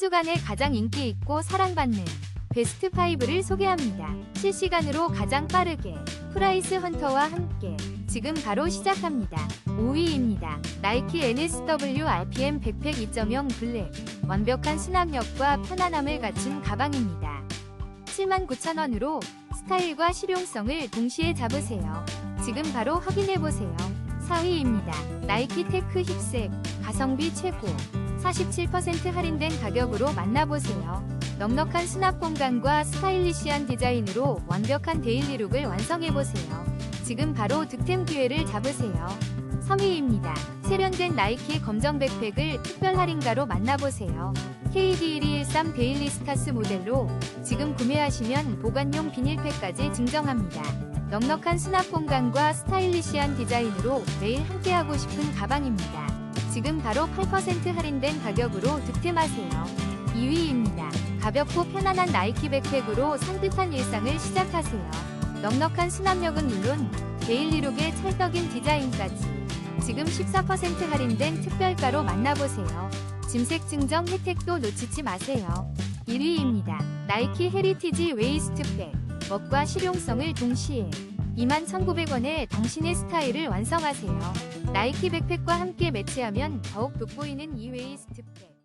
주간에 가장 인기 있고 사랑받는 베스트 5를 소개합니다. 실시간으로 가장 빠르게 프라이스 헌터와 함께 지금 바로 시작합니다. 5위입니다. 나이키 NSW RPM 백팩 2.0 블랙 완벽한 수납력과 편안함을 갖춘 가방입니다. 79,000원으로 스타일과 실용성을 동시에 잡으세요. 지금 바로 확인해보세요. 4위입니다. 나이키 테크 힙색 가성비 최고 47% 할인된 가격으로 만나보세요. 넉넉한 수납 공간과 스타일리시한 디자인으로 완벽한 데일리룩을 완성해보세요. 지금 바로 득템 기회를 잡으세요. 3위입니다. 세련된 나이키 검정 백팩을 특별 할인가로 만나보세요. KD1213 데일리 스타스 모델로 지금 구매하시면 보관용 비닐팩까지 증정합니다. 넉넉한 수납 공간과 스타일리시한 디자인으로 매일 함께하고 싶은 가방입니다. 지금 바로 8% 할인된 가격으로 득템하세요. 2위입니다. 가볍고 편안한 나이키 백팩으로 산뜻한 일상을 시작하세요. 넉넉한 수납력은 물론 데일리룩의 찰떡인 디자인까지 지금 14% 할인된 특별가로 만나보세요. 짐색 증정 혜택도 놓치지 마세요. 1위입니다. 나이키 헤리티지 웨이스트백 멋과 실용성을 동시에 21,900원에 당신의 스타일을 완성하세요. 나이키 백팩과 함께 매치하면 더욱 돋보이는 이 웨이스트백